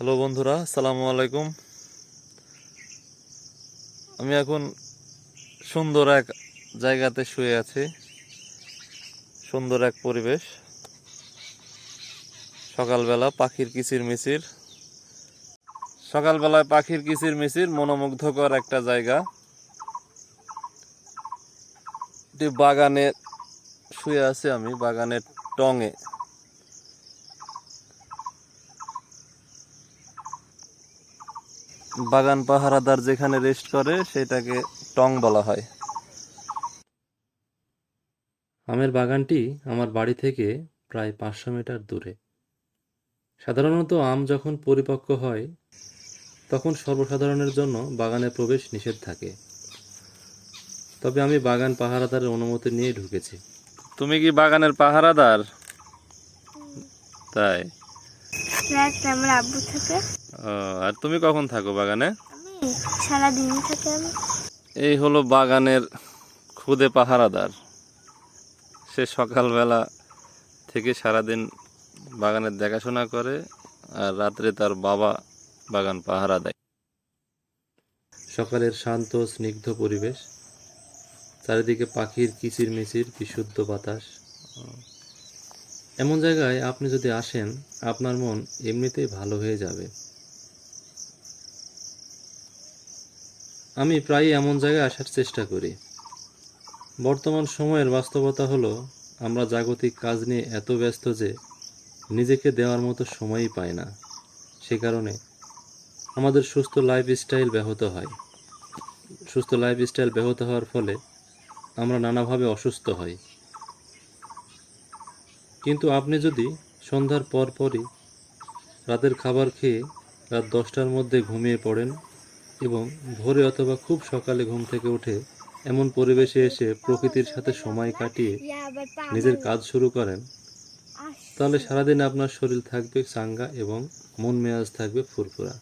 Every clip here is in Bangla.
হ্যালো বন্ধুরা সালামু আলাইকুম। আমি এখন সুন্দর এক জায়গাতে শুয়ে আছি। সুন্দর এক পরিবেশ। সকালবেলা পাখির কিচির মিচির। সকালবেলায় পাখির কিচির মিচির মনোমুগ্ধকর একটা জায়গা। বাগানে শুয়ে আছি আমি, বাগানের টঙে। বাগান পাহারাদার যেখানে রেস্ট করে সেটাকে টং বলা হয়। আমের বাগানটি আমার বাড়ি থেকে প্রায় পাঁচশো মিটার দূরে। সাধারণত আম যখন পরিপক্ক হয় তখন সর্বসাধারণের জন্য বাগানে প্রবেশ নিষেধ থাকে। তবে আমি বাগান পাহারাদারের অনুমতি নিয়ে ঢুকেছি। তুমি কি বাগানের পাহারাদার? তাই। আমার আব্বু থাকে। আর তুমি কখন থাকো বাগানে? সারাদিন থাকে আমি। এই হলো বাগানের খুদে পাহারাদার। সে সকালবেলা থেকে সারাদিন বাগানের দেখাশোনা করে আর রাত্রে তার বাবা বাগান পাহারা দেয়। সকালের শান্ত স্নিগ্ধ পরিবেশ। চারিদিকে পাখির কিচির মিচির বিশুদ্ধ বাতাস। এমন জায়গায় আপনি যদি আসেন আপনার মন এমনিতেই ভালো হয়ে যাবে। আমি প্রায়ই এমন জায়গায় আসার চেষ্টা করি। বর্তমান সময়ের বাস্তবতা হলো, আমরা জাগতিক কাজ নিয়ে এত ব্যস্ত যে নিজেকে দেওয়ার মতো সময়ই পাই না। সে কারণে আমাদের সুস্থ লাইফস্টাইল ব্যাহত হয়। সুস্থ লাইফস্টাইল ব্যাহত হওয়ার ফলে আমরা নানাভাবে অসুস্থ হই। কিন্তু আপনি যদি সন্ধ্যার পর পরই রাতের খাবার খেয়ে রাত দশটার মধ্যে ঘুমিয়ে পড়েন এবং ভোরে অথবা খুব সকালে ঘুম থেকে উঠে এমন পরিবেশে এসে প্রকৃতির সাথে সময় কাটিয়ে নিজের কাজ শুরু করেন। তাহলে সারাদিন আপনার শরীর থাকবে চাঙ্গা এবং মন মেজাজ থাকবে ফুরফুরা।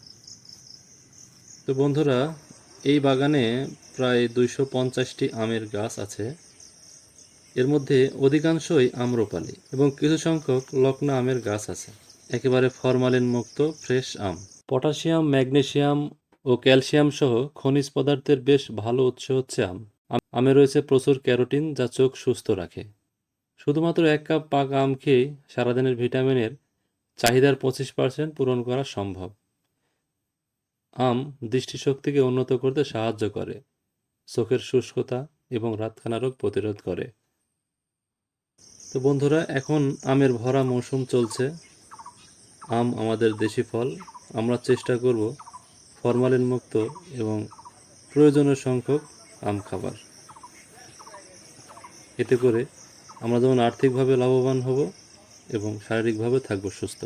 তো বন্ধুরা, এই বাগানে প্রায় দুইশো পঞ্চাশটি আমের গাছ আছে। এর মধ্যে অধিকাংশই আম্রপালি এবং কিছু সংখ্যক লকনা আমের গাছ আছে। একেবারে ফরমালিন মুক্ত ফ্রেশ আম। পটাশিয়াম ম্যাগনেসিয়াম ও ক্যালসিয়াম সহ খনিজ পদার্থের বেশ ভালো উৎস হচ্ছে আম। আম- রয়েছে প্রচুর ক্যারোটিন যা চোখ সুস্থ রাখে। শুধুমাত্র এক কাপ পাকা আম খেয়ে সারাদিনের ভিটামিনের চাহিদার পঁচিশ পার্সেন্ট পূরণ করা সম্ভব। আম দৃষ্টিশক্তিকে উন্নত করতে সাহায্য করে, চোখের শুষ্কতা এবং রাতখানা রোগ প্রতিরোধ করে। তো বন্ধুরা, এখন আমের ভরা মৌসুম চলছে। আম আমাদের দেশি ফল। আমরা চেষ্টা করব ফরমালিন মুক্ত এবং প্রয়োজনীয় সংখ্যক আম খাবার। এতে করে আমরা যেমন আর্থিকভাবে লাভবান হব এবং শারীরিকভাবে থাকব সুস্থ।